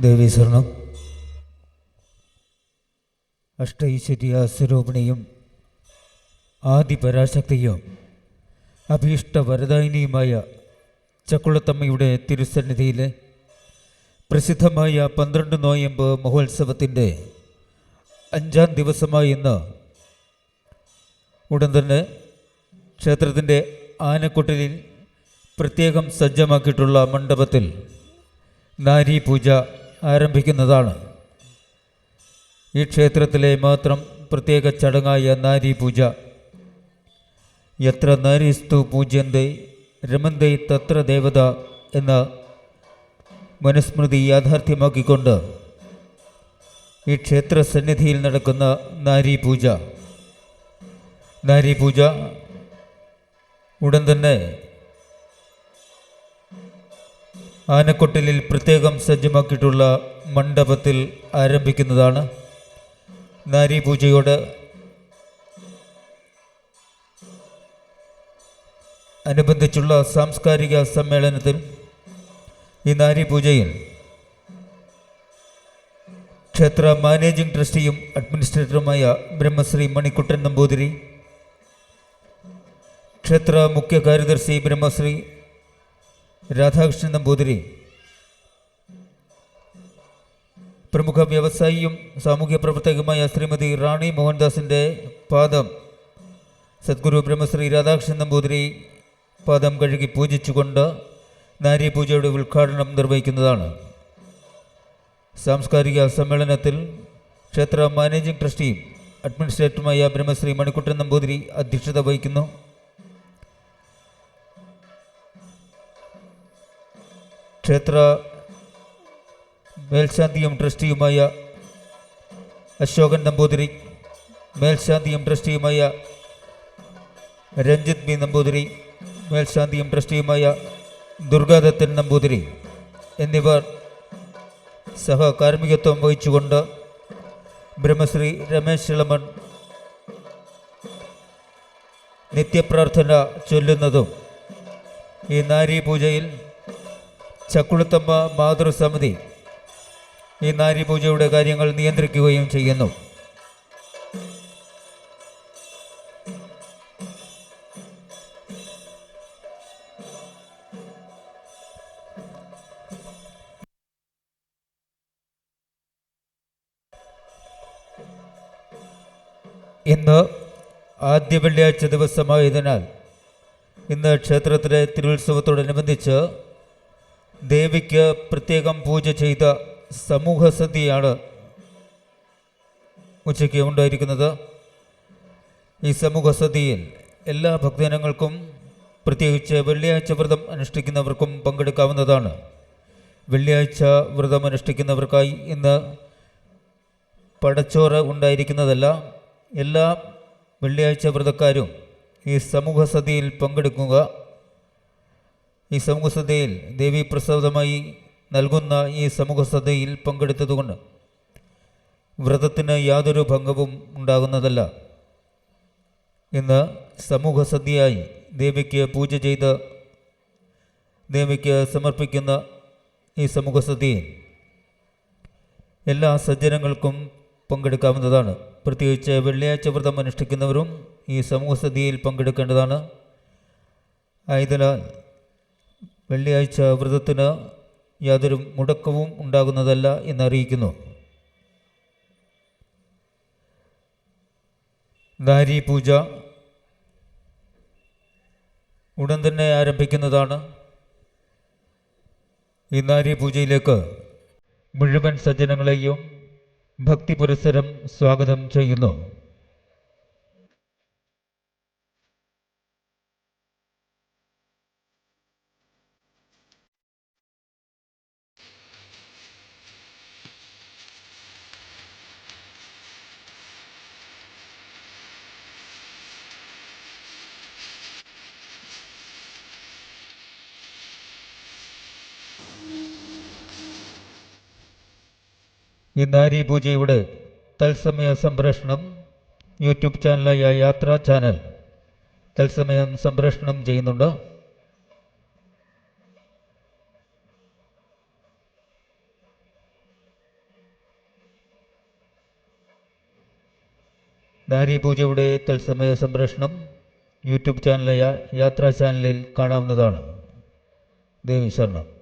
ദേവീസ്വർണം അഷ്ടൈശ്വര്യ സ്വരൂപിണിയും ആദിപരാശക്തിയും അഭീഷ്ട വരദായിനിയുമായ ചക്കുളത്തമ്മയുടെ തിരുസന്നിധിയിലെ പ്രസിദ്ധമായ പന്ത്രണ്ട് നോയമ്പ് മഹോത്സവത്തിന്റെ അഞ്ചാം ദിവസമായ ഇന്ന് ഉടൻ തന്നെ ക്ഷേത്രത്തിന്റെ ആനക്കൊട്ടിലിൽ പ്രത്യേകം സജ്ജമാക്കിയിട്ടുള്ള മണ്ഡപത്തിൽ നാരി പൂജ ആരംഭിക്കുന്നതാണ്. ഈ ക്ഷേത്രത്തിലെ മാത്രം പ്രത്യേക ചടങ്ങായ നാരി പൂജ. എത്ര നാരീസ്തു പൂജ്യന്തേ രമന്തേ തത്ര ദേവത എന്ന മനുസ്മൃതി യാഥാർത്ഥ്യമാക്കിക്കൊണ്ട് ഈ ക്ഷേത്ര സന്നിധിയിൽ നടക്കുന്ന നാരി പൂജ. നാരി പൂജ ഉടൻ തന്നെ ആനക്കൊട്ടിലിൽ പ്രത്യേകം സജ്ജമാക്കിയിട്ടുള്ള മണ്ഡപത്തിൽ ആരംഭിക്കുന്നതാണ്. നാരി പൂജയോട് അനുബന്ധിച്ചുള്ള സാംസ്കാരിക സമ്മേളനത്തിൽ ഈ നാരി പൂജയിൽ ക്ഷേത്ര മാനേജിംഗ് ട്രസ്റ്റിയും അഡ്മിനിസ്ട്രേറ്ററുമായ ബ്രഹ്മശ്രീ മണിക്കുട്ടൻ നമ്പൂതിരി ക്ഷേത്ര മുഖ്യ കാര്യദർശി ബ്രഹ്മശ്രീ രാധാകൃഷ്ണൻ നമ്പൂതിരി. പ്രമുഖ വ്യവസായിയും സാമൂഹ്യ പ്രവർത്തകയുമായ ശ്രീമതി റാണി മോഹൻദാസിന്റെ പാദം സദ്ഗുരു ബ്രഹ്മശ്രീ രാധാകൃഷ്ണൻ നമ്പൂതിരി പാദം കഴുകി പൂജിച്ചുകൊണ്ട് പൂജയുടെ ഉദ്ഘാടനം നിർവഹിക്കുന്നതാണ്. സാംസ്കാരിക സമ്മേളനത്തിൽ ക്ഷേത്ര മാനേജിംഗ് ട്രസ്റ്റിയും അഡ്മിനിസ്ട്രേറ്ററുമായ ബ്രഹ്മശ്രീ മണിക്കുട്ടൻ നമ്പൂതിരി അധ്യക്ഷത വഹിക്കുന്നു. ക്ഷേത്ര മേൽശാന്തിയും ട്രസ്റ്റിയുമായ അശോകൻ നമ്പൂതിരി മേൽശാന്തിയും ട്രസ്റ്റിയുമായ രഞ്ജിത് ബി നമ്പൂതിരി മേൽശാന്തിയും ട്രസ്റ്റിയുമായ ദുർഗാദത്തൻ നമ്പൂതിരി എന്നിവർ സഹകാർമ്മികത്വം വഹിച്ചുകൊണ്ട് ബ്രഹ്മശ്രീ രമേശ് ഇളമൺ നിത്യപ്രാർത്ഥന ചൊല്ലുന്നതും ഈ നാരി പൂജയിൽ ചക്കുളത്തമ്മ മാതൃസമിതി ഈ നാരി പൂജയുടെ കാര്യങ്ങൾ നിയന്ത്രിക്കുകയും ചെയ്യുന്നു. ഇന്ന് ആദ്യ വെള്ളിയാഴ്ച ദിവസമായതിനാൽ ഇന്ന് ക്ഷേത്രത്തിലെ തിരുത്സവത്തോടനുബന്ധിച്ച് ദേവിക്ക് പ്രത്യേകം പൂജ ചെയ്ത സമൂഹ സദ്യയാണ് ഉച്ചയ്ക്ക് ഉണ്ടായിരിക്കുന്നത് ഈ സമൂഹ സദ്യയിൽ എല്ലാ ഭക്തജനങ്ങൾക്കും പ്രത്യേകിച്ച് വെള്ളിയാഴ്ച വ്രതം അനുഷ്ഠിക്കുന്നവർക്കും പങ്കെടുക്കാവുന്നതാണ്. വെള്ളിയാഴ്ച വ്രതം അനുഷ്ഠിക്കുന്നവർക്കായി ഇന്ന് പടച്ചോറ് ഉണ്ടായിരിക്കുന്നതല്ല എല്ലാ വെള്ളിയാഴ്ച വ്രതക്കാരും ഈ സമൂഹ സദ്യയിൽ പങ്കെടുക്കുക ഈ സമൂഹ സദ്യയിൽ ദേവി പ്രസാദമായി നൽകുന്ന ഈ സമൂഹ പങ്കെടുത്തതുകൊണ്ട് വ്രതത്തിന് യാതൊരു ഭംഗവും ഉണ്ടാകുന്നതല്ല. ഇന്ന് സമൂഹസദ്യയായി ദേവിക്ക് പൂജ ചെയ്ത് ദേവിക്ക് സമർപ്പിക്കുന്ന ഈ സമൂഹസദ്യയിൽ എല്ലാ സജ്ജനങ്ങൾക്കും പങ്കെടുക്കാവുന്നതാണ്. പ്രത്യേകിച്ച് വെള്ളിയാഴ്ച വ്രതം അനുഷ്ഠിക്കുന്നവരും ഈ സമൂഹസദ്യയിൽ പങ്കെടുക്കേണ്ടതാണ്. ആയതിനാൽ വെള്ളിയാഴ്ച വ്രതത്തിന് യാതൊരു മുടക്കവും ഉണ്ടാകുന്നതല്ല എന്നറിയിക്കുന്നു. ദാരി പൂജ ഉടൻ തന്നെ ആരംഭിക്കുന്നതാണ്. ഈ നാരി പൂജയിലേക്ക് മുഴുവൻ സജ്ജനങ്ങളെയും ഭക്തി പുരസ്സരം സ്വാഗതം ചെയ്യുന്നു. ഈ നാരി പൂജയുടെ തത്സമയ സംപ്രേഷണം യൂട്യൂബ് ചാനലായ യാത്രാ ചാനൽ തത്സമയം സംപ്രേഷണം ചെയ്യുന്നുണ്ട്. നാരി പൂജയുടെ തത്സമയ സംപ്രേഷണം യൂട്യൂബ് ചാനലായ യാത്രാ ചാനലിൽ കാണാവുന്നതാണ്. ദേവി ശരണം.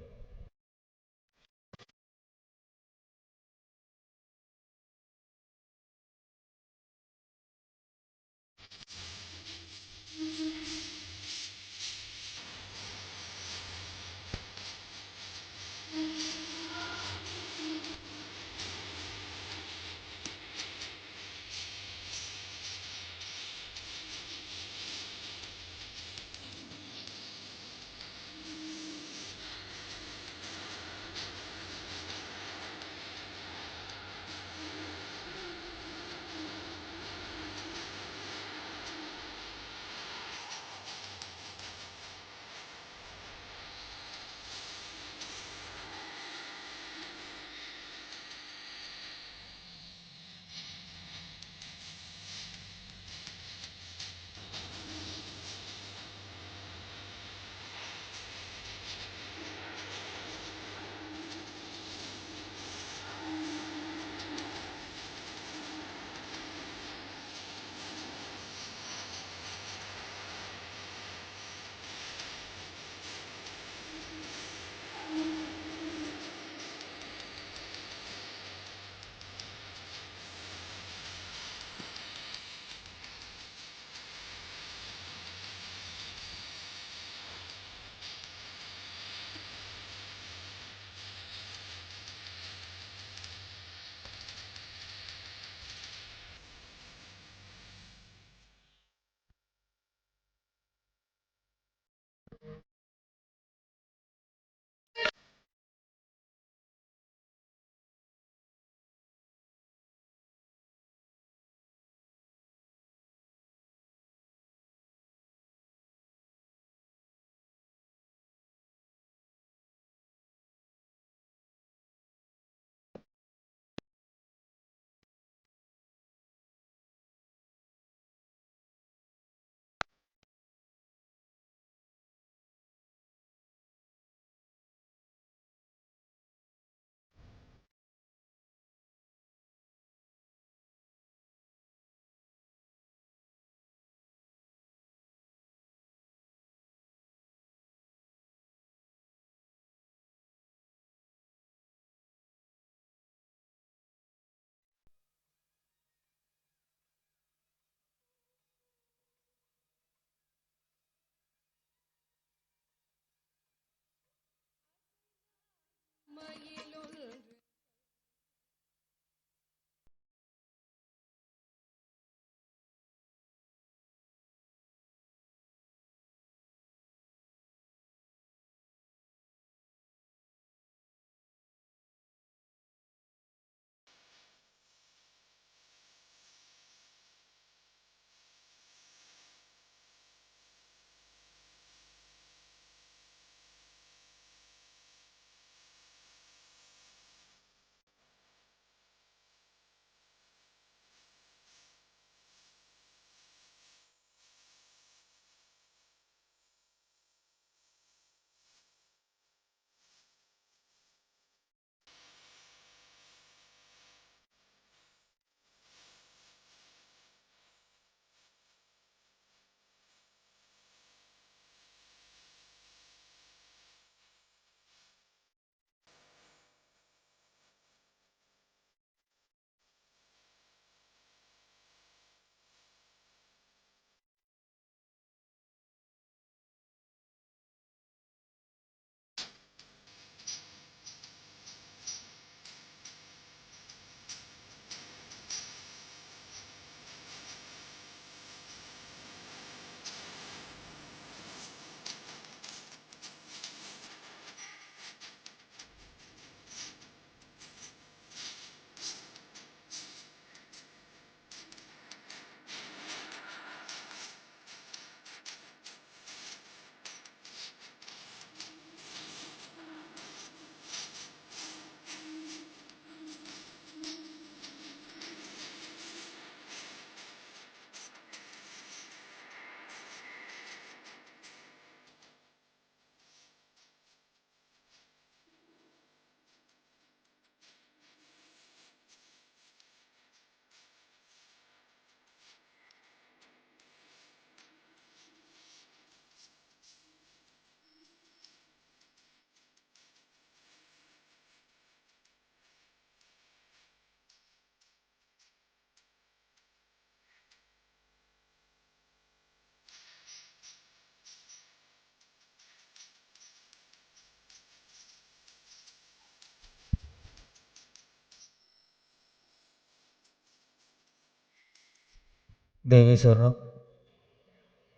ദേവേശ്വരണം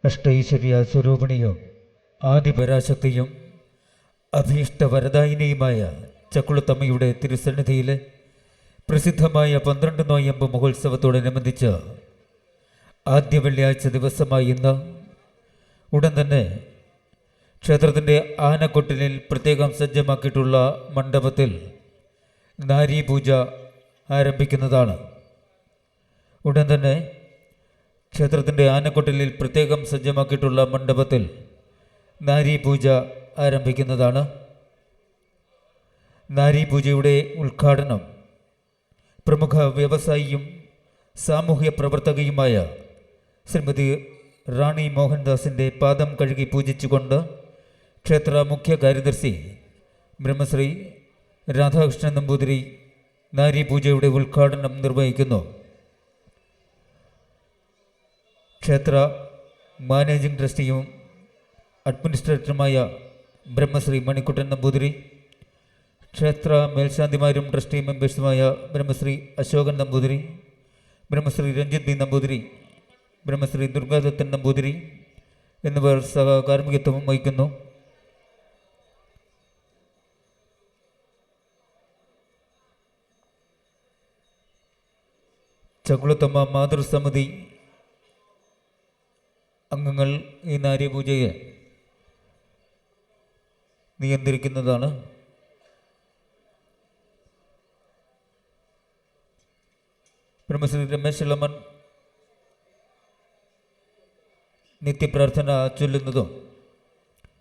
അഷ്ടൈശ്വര്യ സ്വരൂപിണിയും ആദിപരാശക്തിയും അഭീഷ്ടവരദായിനിയുമായ ചക്കുളത്തമ്മയുടെ തിരുസന്നിധിയിലെ പ്രസിദ്ധമായ പന്ത്രണ്ട് നോയമ്പ് മഹോത്സവത്തോടനുബന്ധിച്ച് ആദ്യ വെള്ളിയാഴ്ച ദിവസമായ ഇന്ന് ഉടൻ തന്നെ ക്ഷേത്രത്തിന്റെ ആനക്കൊട്ടിലിൽ പ്രത്യേകം സജ്ജമാക്കിയിട്ടുള്ള മണ്ഡപത്തിൽ നാരീപൂജ ആരംഭിക്കുന്നതാണ്. ഉടൻ തന്നെ ക്ഷേത്രത്തിന്റെ ആനക്കൊട്ടിലിൽ പ്രത്യേകം സജ്ജമാക്കിയിട്ടുള്ള മണ്ഡപത്തിൽ നാരി പൂജ ആരംഭിക്കുന്നതാണ്. നാരി പൂജയുടെ ഉദ്ഘാടനം പ്രമുഖ വ്യവസായിയും സാമൂഹ്യ പ്രവർത്തകയുമായ ശ്രീമതി റാണി മോഹൻദാസിന്റെ പാദം കഴുകി പൂജിച്ചുകൊണ്ട് ക്ഷേത്ര മുഖ്യ കാര്യദർശി ബ്രഹ്മശ്രീ രാധാകൃഷ്ണൻ നമ്പൂതിരി നാരി പൂജയുടെ ഉദ്ഘാടനം നിർവഹിക്കുന്നു. ക്ഷേത്ര മാനേജിംഗ് ട്രസ്റ്റിയും അഡ്മിനിസ്ട്രേറ്ററുമായ ബ്രഹ്മശ്രീ മണിക്കുട്ടൻ നമ്പൂതിരി ക്ഷേത്ര മേൽശാന്തിമാരും ട്രസ്റ്റി മെമ്പേഴ്സുമായ ബ്രഹ്മശ്രീ അശോകൻ നമ്പൂതിരി ബ്രഹ്മശ്രീ രഞ്ജിത് ബി നമ്പൂതിരി ബ്രഹ്മശ്രീ ദുർഗാദത്തൻ നമ്പൂതിരി എന്നിവർ സഹകാർമ്മികത്വം വഹിക്കുന്നു. ചകുളത്തമ്മ മാതൃസമിതി അംഗങ്ങൾ ഈ നാര്യപൂജയെ നിയന്ത്രിക്കുന്നതാണ്. ബ്രഹ്മശ്രീ രമേശ് ഇളമൻ നിത്യപ്രാർത്ഥന ചൊല്ലുന്നതും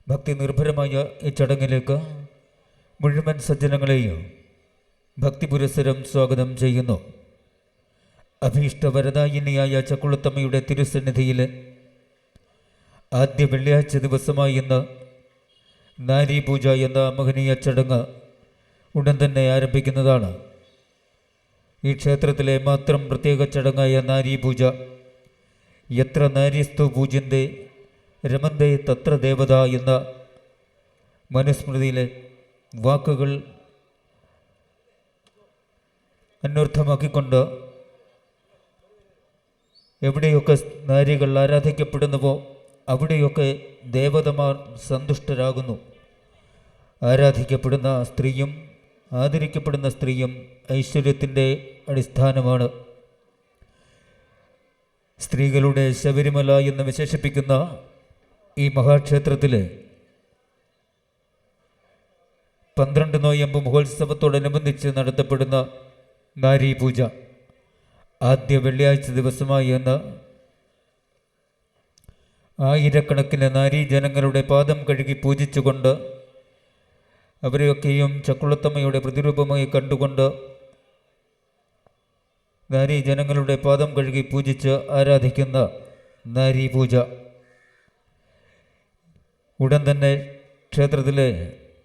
ഭക്തി നിർഭരമായ ഈ ചടങ്ങിലേക്ക് മുഴുവൻ സജ്ജനങ്ങളെയും ഭക്തി പുരസ്സരം സ്വാഗതം ചെയ്യുന്നു. അഭീഷ്ടവരദായിനിയായ ചക്കുളത്തമ്മയുടെ തിരുസന്നിധിയിൽ ആദ്യ വെള്ളിയാഴ്ച ദിവസമായി ഇന്ന് നാരീപൂജ എന്ന മഹനീയ ചടങ്ങ് ഉടൻ തന്നെ ആരംഭിക്കുന്നതാണ്. ഈ ക്ഷേത്രത്തിലെ മാത്രം പ്രത്യേക ചടങ്ങായ നാരീപൂജ എത്ര നാരീസ്തു പൂജ്യന്റെ രമന്തേ തത്ര ദേവത എന്ന മനുസ്മൃതിയിലെ വാക്കുകൾ അന്വർത്ഥമാക്കിക്കൊണ്ട് എവിടെയൊക്കെ നാരികൾ ആരാധിക്കപ്പെടുന്നുവോ അവിടെയൊക്കെ ദേവതമാർ സന്തുഷ്ടരാകുന്നു. ആരാധിക്കപ്പെടുന്ന സ്ത്രീയും ആദരിക്കപ്പെടുന്ന സ്ത്രീയും ഐശ്വര്യത്തിന്റെ അടിസ്ഥാനമാണ്. സ്ത്രീകളുടെ ശബരിമല എന്ന് വിശേഷിപ്പിക്കുന്ന ഈ മഹാക്ഷേത്രത്തിൽ പന്ത്രണ്ട് നോയമ്പ് മഹോത്സവത്തോടനുബന്ധിച്ച് നടത്തപ്പെടുന്ന നാരീപൂജ. ആദ്യ വെള്ളിയാഴ്ച ദിവസമായി എന്ന് ആയിരക്കണക്കിന് നാരീജനങ്ങളുടെ പാദം കഴുകി പൂജിച്ചുകൊണ്ട് അവരെയൊക്കെയും ചക്കുളത്തമ്മയുടെ പ്രതിരൂപമായി കണ്ടുകൊണ്ട് നാരീജനങ്ങളുടെ പാദം കഴുകി പൂജിച്ച് ആരാധിക്കുന്ന നാരി പൂജ ഉടൻ തന്നെ ക്ഷേത്രത്തിലെ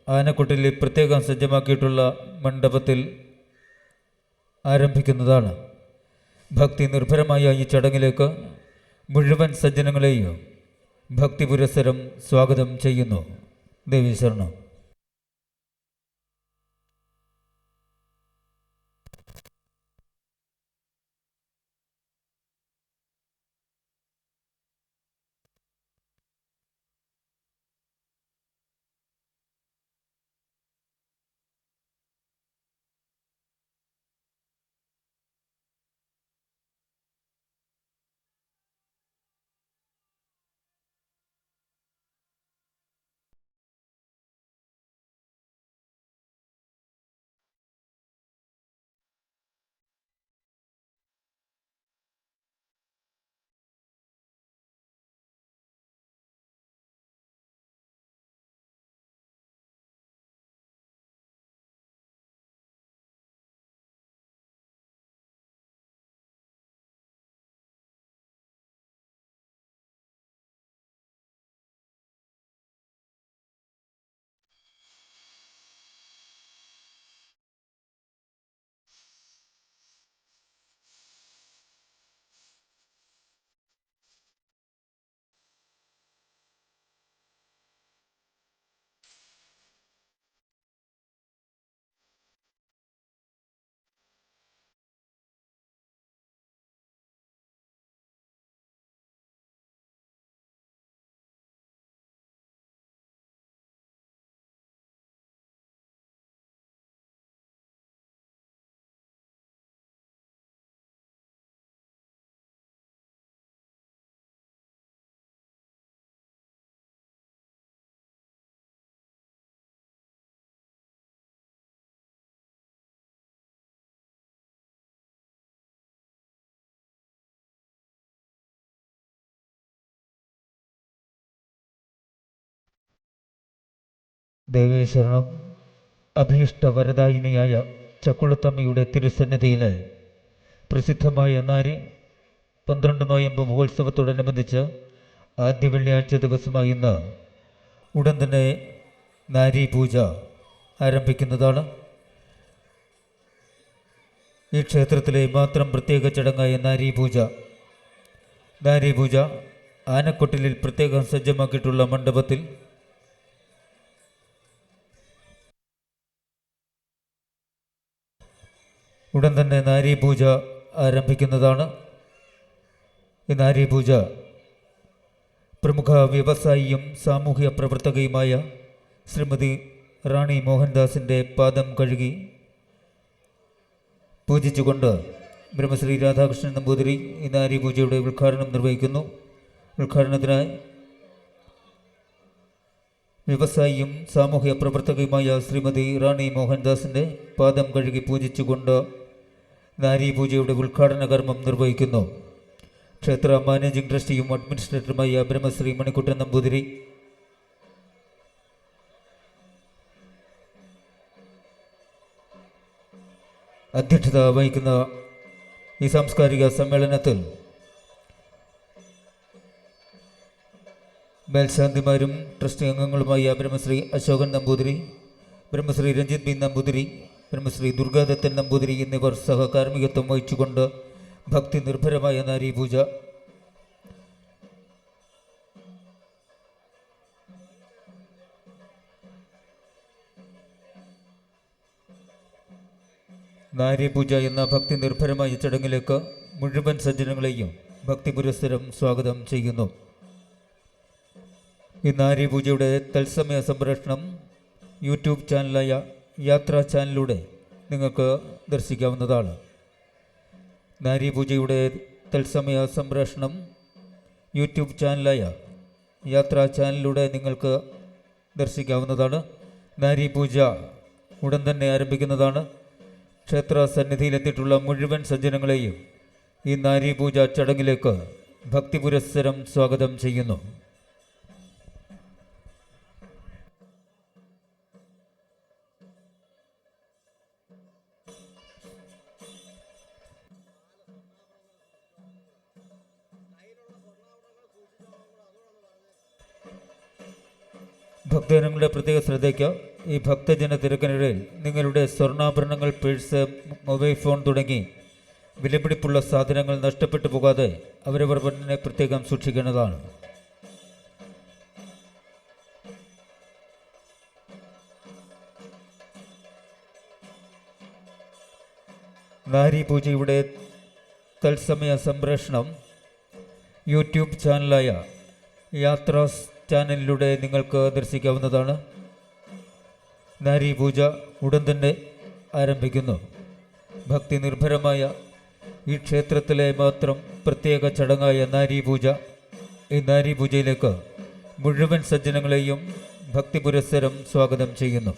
ആനക്കുട്ടിൽ പ്രത്യേകം സജ്ജമാക്കിയിട്ടുള്ള മണ്ഡപത്തിൽ ആരംഭിക്കുന്നതാണ്. ഭക്തി നിർഭരമായ ഈ ചടങ്ങിലേക്ക് മുഴുവൻ സജ്ജനങ്ങളെയും ഭക്തി പുരസ്സരം സ്വാഗതം ചെയ്യുന്നു. ദേവി ശരണം ദേവേശ്വരണം അഭീഷ്ട വരദായിനിയായ ചക്കുളത്തമ്മയുടെ തിരുസന്നിധിയിൽ പ്രസിദ്ധമായ നാരി പന്ത്രണ്ട് നോയമ്പ് മഹോത്സവത്തോടനുബന്ധിച്ച് ആദ്യ വെള്ളിയാഴ്ച ദിവസമായ ഇന്ന് ഉടൻ തന്നെ നാരി പൂജ ആരംഭിക്കുന്നതാണ്. ഈ ക്ഷേത്രത്തിലെ മാത്രം പ്രത്യേക ചടങ്ങായ നാരി പൂജ നാരി പൂജ ആനക്കൊട്ടിലിൽ പ്രത്യേകം സജ്ജമാക്കിയിട്ടുള്ള മണ്ഡപത്തിൽ ഉടൻ തന്നെ നാരി പൂജ ആരംഭിക്കുന്നതാണ്. ഈ നാരി പൂജ പ്രമുഖ വ്യവസായിയും സാമൂഹ്യ പ്രവർത്തകയുമായ ശ്രീമതി റാണി മോഹൻദാസിന്റെ പാദം കഴുകി പൂജിച്ചുകൊണ്ട് ബ്രഹ്മശ്രീ രാധാകൃഷ്ണൻ നമ്പൂതിരി ഈ നാരി പൂജയുടെ ഉദ്ഘാടനം നിർവഹിക്കുന്നു. ഉദ്ഘാടനത്തിനായി വ്യവസായിയും സാമൂഹ്യ പ്രവർത്തകയുമായ ശ്രീമതി റാണി മോഹൻദാസിന്റെ പാദം കഴുകി പൂജിച്ചുകൊണ്ട് നാരി പൂജയുടെ ഉദ്ഘാടന കർമ്മം നിർവഹിക്കുന്നു. ക്ഷേത്ര മാനേജിംഗ് ട്രസ്റ്റിയും അഡ്മിനിസ്ട്രേറ്ററുമായ ബ്രഹ്മശ്രീ മണിക്കുട്ടൻ നമ്പൂതിരി. അധ്യക്ഷത വഹിക്കുന്ന ഈ സാംസ്കാരിക സമ്മേളനത്തിൽ മേൽശാന്തിമാരും ട്രസ്റ്റ് അംഗങ്ങളുമായ ബ്രഹ്മശ്രീ അശോകൻ നമ്പൂതിരി ബ്രഹ്മശ്രീ രഞ്ജിത് ബി നമ്പൂതിരി ബ്രഹ്മശ്രീ ദുർഗാദത്തൻ നമ്പൂതിരി എന്നിവർ സഹകാർമ്മികത്വം വഹിച്ചുകൊണ്ട് ഭക്തി നിർഭരമായ നാരീപൂജ. നാരീപൂജ എന്ന ഭക്തി നിർഭരമായ ചടങ്ങിലേക്ക് മുഴുവൻ സജ്ജനങ്ങളെയും ഭക്തി പുരസ്സരം സ്വാഗതം ചെയ്യുന്നു. ഈ നാരീപൂജയുടെ തത്സമയ സംപ്രേഷണം യൂട്യൂബ് ചാനലായ യാത്രാ ചാനലിലൂടെ നിങ്ങൾക്ക് ദർശിക്കാവുന്നതാണ്. നാരീപൂജയുടെ തത്സമയ സംപ്രേഷണം യൂട്യൂബ് ചാനലായ യാത്രാ ചാനലിലൂടെ നിങ്ങൾക്ക് ദർശിക്കാവുന്നതാണ്. നാരി പൂജ ഉടൻ തന്നെ ആരംഭിക്കുന്നതാണ്. ക്ഷേത്ര സന്നിധിയിലെത്തിയിട്ടുള്ള മുഴുവൻ സജ്ജനങ്ങളെയും ഈ നാരി പൂജ ചടങ്ങിലേക്ക് ഭക്തിപുരസ്സരം സ്വാഗതം ചെയ്യുന്നു. ഭക്തജനങ്ങളുടെ പ്രത്യേക ശ്രദ്ധയ്ക്ക് ഈ ഭക്തജന തിരക്കിനിടയിൽ നിങ്ങളുടെ സ്വർണാഭരണങ്ങൾ പേഴ്സ് മൊബൈൽ ഫോൺ തുടങ്ങി വിലപിടിപ്പുള്ള സാധനങ്ങൾ നഷ്ടപ്പെട്ടു പോകാതെ അവരവർ തന്നെ പ്രത്യേകം സൂക്ഷിക്കേണ്ടതാണ്. നാരി പൂജയുടെ തത്സമയ സംപ്രേഷണം യൂട്യൂബ് ചാനലായ യാത്രാസ് ചാനലിലൂടെ നിങ്ങൾക്ക് ദർശിക്കാവുന്നതാണ്. നാരി പൂജ ഉടൻ തന്നെ ആരംഭിക്കുന്നു. ഭക്തി നിർഭരമായ ഈ ക്ഷേത്രത്തിലെ മാത്രം പ്രത്യേക ചടങ്ങായ നാരി പൂജ ഈ നാരി പൂജയിലേക്ക് മുഴുവൻ സജ്ജനങ്ങളെയും ഭക്തി പുരസ്സരം സ്വാഗതം ചെയ്യുന്നു.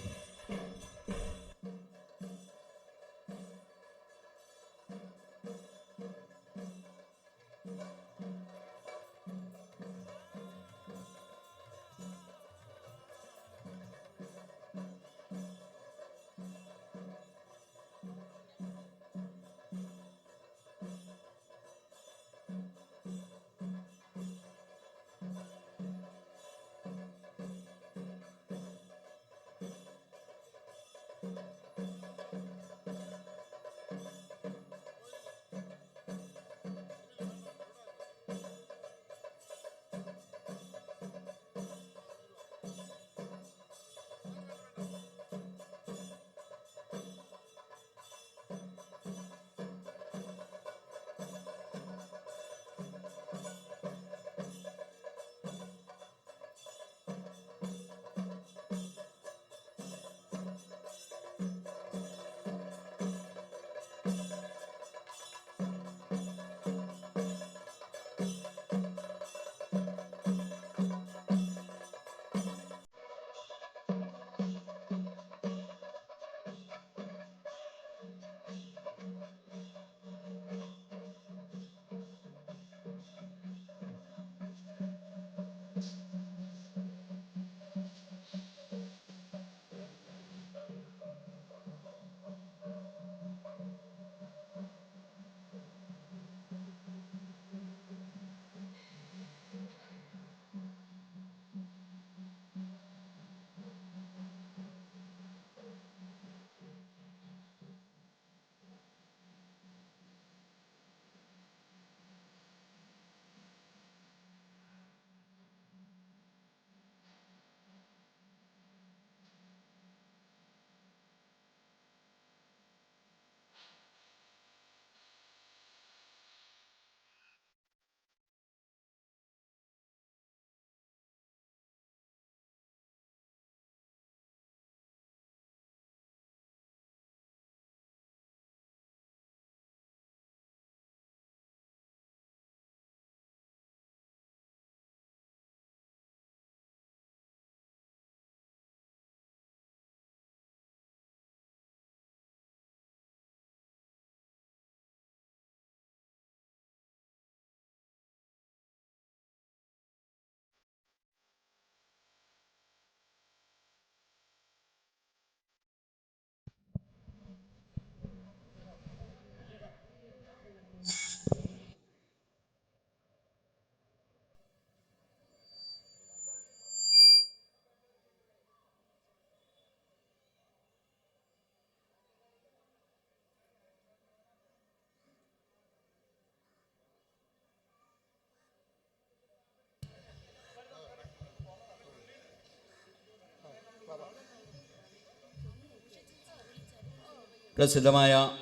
പ്രസിദ്ധമായ